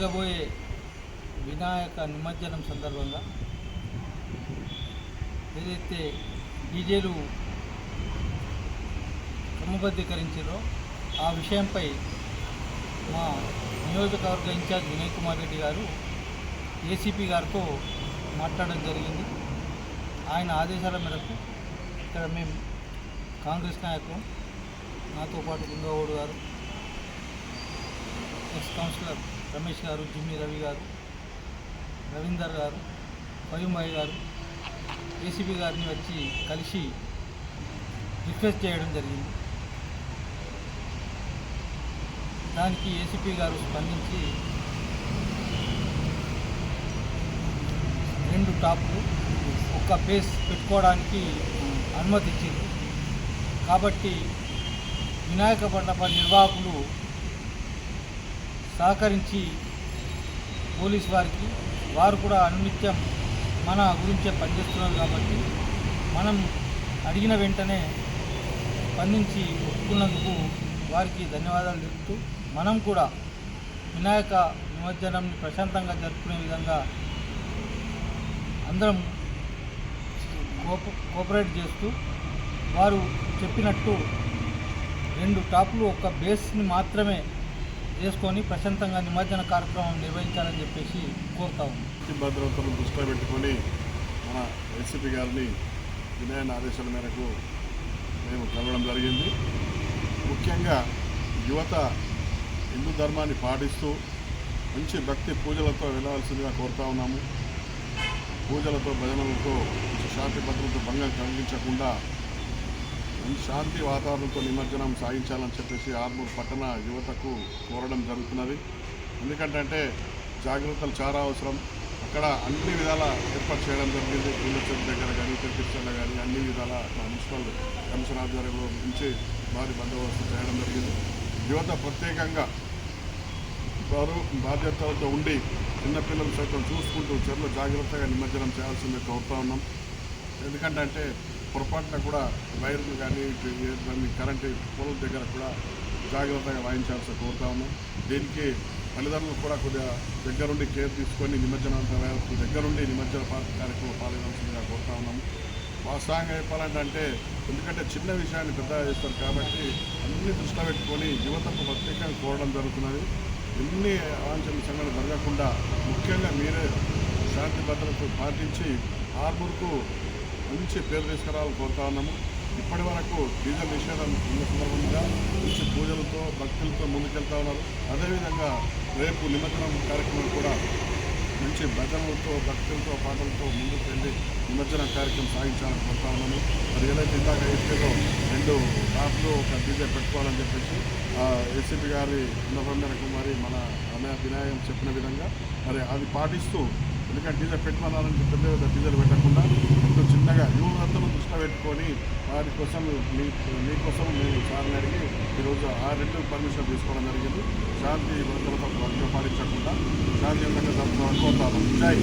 జరగబోయే వినాయక నిమజ్జనం సందర్భంగా ఏదైతే డీజేలు క్రమబద్ధీకరించారో ఆ విషయంపై మా నియోజకవర్గ ఇన్ఛార్జ్ వినయ్ కుమార్ రెడ్డి గారు ఏసీపీ గారితో మాట్లాడడం జరిగింది. ఆయన ఆదేశాల మేరకు ఇక్కడ మేము కాంగ్రెస్ నాయకులు నాతో పాటు గుండవోడు గారు ఎక్స్ కౌన్సిలర్ రమేష్ గారు జిమ్మి రవి గారు రవీందర్ గారు పయుమాయి గారు ఏసీబీ గారిని వచ్చి కలిసి రిక్వెస్ట్ చేయడం జరిగింది. దానికి ఏసీపీ గారు స్పందించి రెండు టాప్లు ఒక బేస్ పెట్టుకోవడానికి అనుమతి ఇచ్చింది కాబట్టి వినాయక మండప నిర్వాహకులు సహకరించి పోలీస్ వారికి వారు కూడా అనునిత్యం మన గురించే పనిచేస్తున్నారు కాబట్టి మనం అడిగిన వెంటనే స్పందించి ఒప్పుకున్నందుకు వారికి ధన్యవాదాలు తెలుపుతూ మనం కూడా వినాయక నిమజ్జనంని ప్రశాంతంగా జరుపుకునే విధంగా అందరం కోప కోఆపరేట్ చేస్తూ వారు చెప్పినట్టు రెండు టాపులు ఒక బేస్ని మాత్రమే వేసుకొని ప్రశాంతంగా నిమజ్జన కార్యక్రమం నిర్వహించాలని చెప్పేసి కోరుతా ఉన్నాం. భద్రతను దృష్టిలో పెట్టుకొని మన ఎస్సీపీ గారిని వినయన ఆదేశాల మేరకు మేము కలవడం జరిగింది. ముఖ్యంగా యువత హిందూ ధర్మాన్ని పాటిస్తూ మంచి భక్తి పూజలతో వెళ్ళవలసిందిగా కోరుతా ఉన్నాము. పూజలతో భజనలతో శాంతి భద్రతతో భంగం కలిగించకుండా ఈ శాంతి వాతావరణంతో నిమజ్జనం సాగించాలని చెప్పేసి ఆర్మూర్ పట్టణ యువతకు కోరడం జరుగుతున్నది. ఎందుకంటే అంటే జాగ్రత్తలు చాలా అవసరం. అక్కడ అన్ని విధాల ఏర్పాటు చేయడం జరిగింది. పూలచెట్టు దగ్గర కానీ తిరుపతిలో కానీ అన్ని విధాల మున్సిపల్ కమిషన్ ఆధ్వర్యంలో నుంచి భారీ బందోబస్తు చేయడం జరిగింది. యువత ప్రత్యేకంగా వారు బాధ్యతలతో ఉండి చిన్నపిల్లలు సైతం చూసుకుంటూ చెరువులో జాగ్రత్తగా నిమజ్జనం చేయాల్సిందే కోరుతా ఉన్నాం. ఎందుకంటే అంటే పొరపాటున కూడా వైర్లు కానీ కరెంటు పొలం దగ్గర కూడా జాగ్రత్తగా వాయించాల్సి కోరుతా ఉన్నాం. దీనికి తల్లిదండ్రులు కూడా కొద్దిగా దగ్గరుండి కేర్ తీసుకొని నిమజ్జన దగ్గరుండి నిమజ్జన కార్యక్రమం పాల్గొనాల్సిందిగా కోరుతా ఉన్నాము వాస్తవంగా చెప్పాలంటే అంటే ఎందుకంటే చిన్న విషయాన్ని పెద్దగా చేస్తారు కాబట్టి అన్ని దృష్టిలో పెట్టుకొని యువతకు ప్రత్యేకంగా కోరడం జరుగుతున్నది. ఎన్ని అవాంఛనీయ సంఘటనలు జరగకుండా ముఖ్యంగా మీరే శాంతి భద్రత పాటించి ఆర్మూర్కు మంచి పేరు తీసుకురావాలని కోరుతా ఉన్నాము ఇప్పటి వరకు డీజిల్ నిషేధం ఉన్న సందర్భంగా మంచి పూజలతో భక్తులతో ముందుకెళ్తా ఉన్నారు. అదేవిధంగా రేపు నిమజ్జనం కార్యక్రమం కూడా మంచి భజనలతో భక్తులతో పాటలతో ముందుకు వెళ్ళి నిమజ్జన కార్యక్రమం సాగించాలని కోరుతా ఉన్నాను మరి ఏదైతే ఇందాక ఎస్పీలో రెండు టాప్లు ఒక డీజే పెట్టుకోవాలని చెప్పేసి ఏసీపీ గారి ఉన్నతం కుమారి మన అన్నయ్య వినాయకం చెప్పిన విధంగా మరి అది పాటిస్తూ ఎందుకంటే డీజే పెట్టుకోవాలని పెద్ద పెద్ద డీజేలు పెట్టకుండా దృష్టిలో పెట్టుకొని వారి కోసం మీ మీకోసం మేము సార్ని అడిగి ఈరోజు ఆ రెండు పర్మిషన్ తీసుకోవడం జరిగింది. శాంతి భద్రత పాటించకుండా శాంతియుతంగా జరుపుకోవాలని కోరుతాను. జై